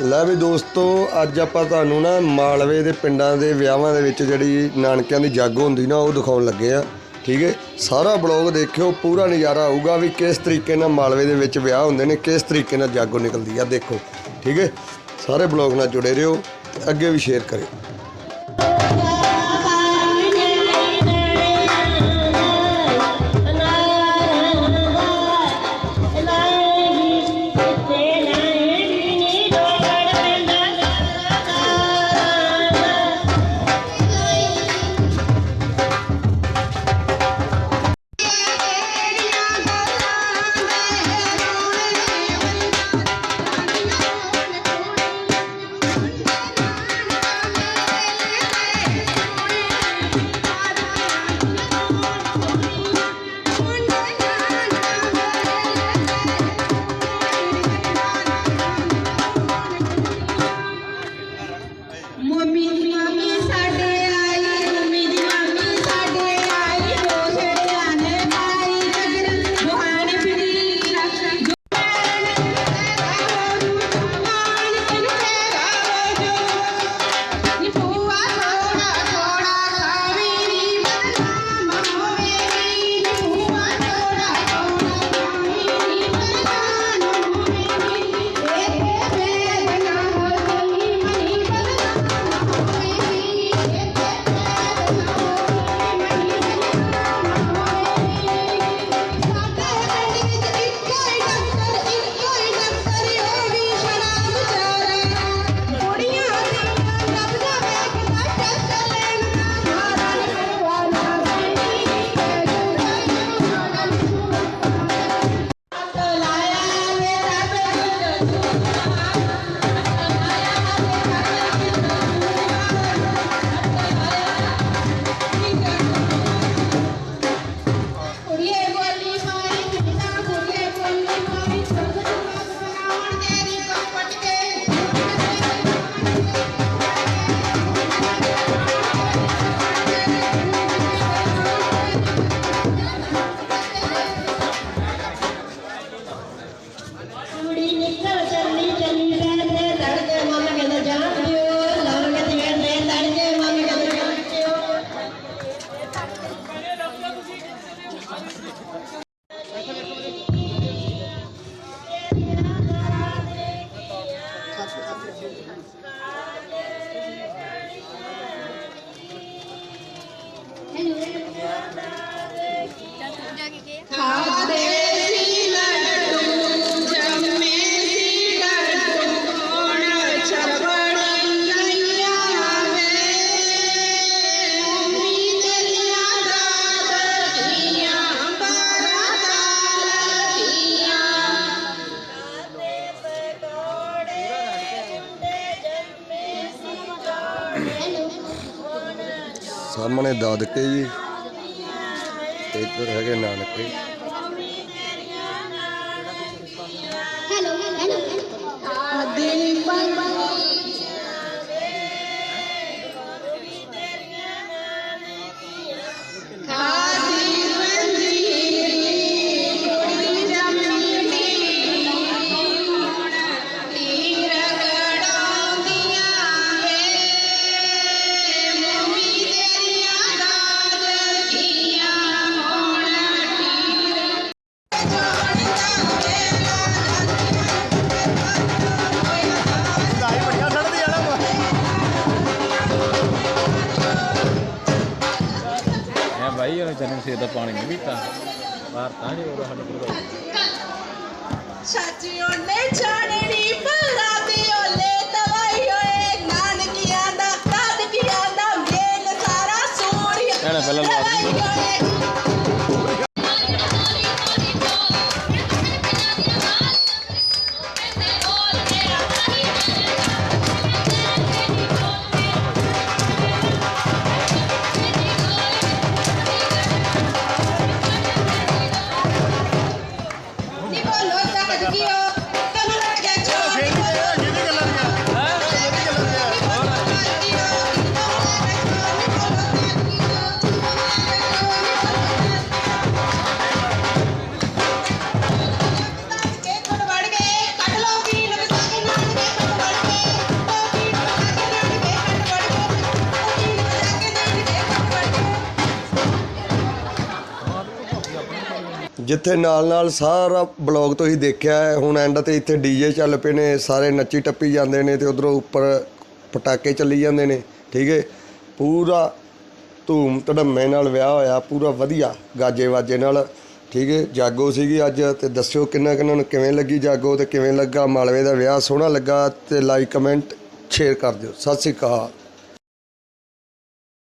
ਲੈ ਵੀ ਦੋਸਤੋ, ਅੱਜ ਆਪਾਂ ਤੁਹਾਨੂੰ ਨਾ ਮਾਲਵੇ ਦੇ ਪਿੰਡਾਂ ਦੇ ਵਿਆਹਾਂ ਦੇ ਵਿੱਚ ਜਿਹੜੀ ਨਾਨਕਿਆਂ ਦੀ ਜਾਗੋ ਹੁੰਦੀ ਨਾ, ਉਹ ਦਿਖਾਉਣ ਲੱਗੇ ਆ। ਠੀਕ ਹੈ? ਸਾਰਾ ਬਲੌਗ ਦੇਖਿਓ, ਪੂਰਾ ਨਜ਼ਾਰਾ ਆਊਗਾ ਵੀ ਕਿਸ ਤਰੀਕੇ ਨਾਲ ਮਾਲਵੇ ਦੇ ਵਿੱਚ ਵਿਆਹ ਹੁੰਦੇ ਨੇ, ਕਿਸ ਤਰੀਕੇ ਨਾਲ ਜਾਗੋ ਨਿਕਲਦੀ ਆ, ਦੇਖੋ। ਠੀਕ ਹੈ? ਸਾਰੇ ਬਲੌਗ ਨਾਲ ਜੁੜੇ ਰਹੋ, ਤੇ ਅੱਗੇ ਵੀ ਸ਼ੇਅਰ ਕਰਿਓ। 莫名其妙。ਖਾਦੇ ਸੀ ਲੱਡੂ ਜੰਮੇ ਸੀ ਲੱਡੂ ਕੋਣ ਛਪੜ ਗਈਆਂ ਵੇ। ਮੰਮੀ ਤੇਰੀਆਂ ਦਾਦੀਆਂ ਬਾਰਾਂ ਦਾਦੀਆਂ ਸਾਹਮਣੇ ਦਾਦਕੇ ਜੀ। ਤੇ ਇੱਧਰ ਹੈਗੇ ਨਾਨਕੇ। ਸੇ ਦਾ ਪਾਣੀ ਨਹੀਂ ਪੀਤਾ। ਬਾਹਰ ਤਾਂ ਜੇ ਉਹ ਸਾਡੇ ਕੋਲ ਸੱਚੀ ਉਹਨੇ ਜਾਣਨੀ ਭਲਾ ਦੀ ਓਲੇ ਤਵਾਈ ਓਏ ਨਾਨਕੀਆਂ ਦਾ ਦਾਦਕੀਆਂ ਦਾ ਮੇਲ ਸਾਰਾ ਸੋਹਣੀਆ ਇਹਨੇ ਪਹਿਲਾਂ ਲਵਾ ਦਿੱਤੀ। ਜਿੱਥੇ ਨਾਲ ਨਾਲ ਸਾਰਾ ਬਲੌਗ ਹੀ ਦੇਖਿਆ ਹੈ। ਹੁਣ ਐਂਡ ਤੇ ਇੱਥੇ ਡੀਜੇ ਚੱਲ ਪਏ ਨੇ, ਸਾਰੇ ਨੱਚੀ ਟੱਪੀ ਜਾਂਦੇ ਨੇ ਤੇ ਉਧਰੋਂ ਉੱਪਰ ਪਟਾਕੇ ਚੱਲੀ ਜਾਂਦੇ ਨੇ, ਠੀਕ ਹੈ? ਪੂਰਾ ਧੂਮ ਧੜੰਮੇ ਨਾਲ ਵਿਆਹ ਹੋਇਆ, ਪੂਰਾ ਵਧੀਆ ਗਾਜੇ ਵਾਜੇ ਨਾਲ, ਠੀਕ ਹੈ? ਜਾਗੋ ਸੀਗੀ ਅੱਜ ਤੇ ਦੱਸਿਓ ਕਿੰਨਾ ਕਿੰਨਾ ਨੂੰ ਕਿਵੇਂ ਲੱਗੀ ਜਾਗੋ ਤੇ ਕਿਵੇਂ ਲੱਗਾ? ਮਾਲਵੇ ਦਾ ਵਿਆਹ ਸੋਹਣਾ ਲੱਗਾ ਤੇ ਲਾਈਕ ਕਮੈਂਟ ਸ਼ੇਅਰ ਕਰ ਦਿਓ। ਸਤਿ ਸ਼੍ਰੀ ਅਕਾਲ।